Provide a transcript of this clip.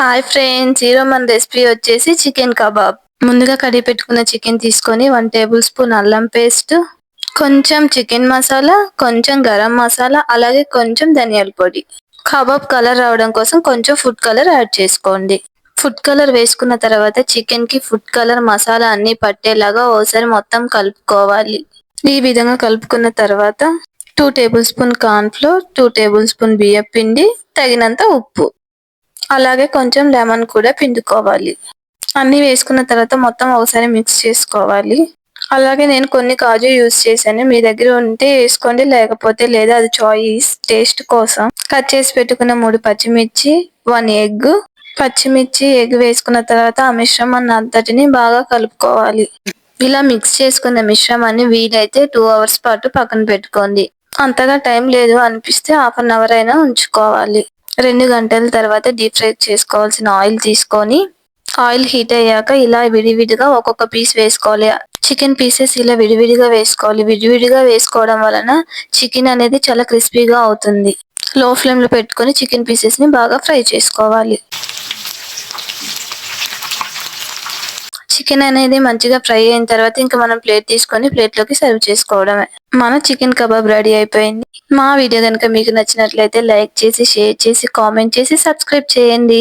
Hi friends ఈరోజు మన recipe వచ్చేసి చికెన్ కబాబ్. ముందుగా కడిగి పెట్టుకున్న చికెన్ తీసుకొని వన్ టేబుల్ స్పూన్ అల్లం పేస్ట్ కొంచెం చికెన్ మసాలా కొంచెం గరం మసాలా అలాగే కొంచెం ధనియాల పొడి. కబాబ్ కలర్ రావడం కోసం కొంచెం ఫుడ్ కలర్ యాడ్ చేసుకోండి. ఫుడ్ కలర్ వేసుకున్న తర్వాత చికెన్కి ఫుడ్ కలర్ మసాలా అన్ని పట్టేలాగా ఓసారి మొత్తం కలుపుకోవాలి. ఈ విధంగా కలుపుకున్న తర్వాత two tablespoon cornflour two tablespoon బియ్యం పిండి తగినంత ఉప్పు. అలాగే కొంచెం లెమన్ కూడా పిండుకోవాలి. అన్ని వేసుకున్న తర్వాత మొత్తం ఒకసారి మిక్స్ చేసుకోవాలి. అలాగే నేను కొన్ని కాజు యూస్ చేశాను. మీ దగ్గర ఉంటే వేసుకోండి లేకపోతే లేదా అది చాయిస్ టేస్ట్ కోసం. కట్ చేసి పెట్టుకున్న మూడు పచ్చిమిర్చి వన్ ఎగ్ పచ్చిమిర్చి ఎగ్ వేసుకున్న తర్వాత ఆ మిశ్రమాన్ని అంతటిని బాగా కలుపుకోవాలి. ఇలా మిక్స్ చేసుకున్న మిశ్రమాన్ని వీలైతే టూ అవర్స్ పాటు పక్కన పెట్టుకోండి. అంతగా టైం లేదు అనిపిస్తే హాఫ్ అన్ అవర్ అయినా ఉంచుకోవాలి. రెండు గంటల తర్వాత డీప్ ఫ్రై చేసుకోవాల్సిన ఆయిల్ తీసుకొని ఆయిల్ హీట్ అయ్యాక ఇలా విడివిడిగా ఒక్కొక్క పీస్ వేసుకోవాలి. చికెన్ పీసెస్ ఇలా విడివిడిగా వేసుకోవాలి. విడివిడిగా వేసుకోవడం వలన చికెన్ అనేది చాలా క్రిస్పీగా అవుతుంది. లో ఫ్లేమ్లో పెట్టుకొని చికెన్ పీసెస్ని బాగా ఫ్రై చేసుకోవాలి. చికెన్ అనేది మంచిగా ఫ్రై అయిన తర్వాత ఇంకా మనం ప్లేట్ తీసుకొని ప్లేట్లోకి సర్వ్ చేసుకోవడమే. మన చికెన్ కబాబ్ రెడీ అయిపోయింది. మా వీడియో కనుక మీకు నచ్చినట్లయితే లైక్ చేసి షేర్ చేసి కామెంట్ చేసి సబ్స్క్రైబ్ చేయండి.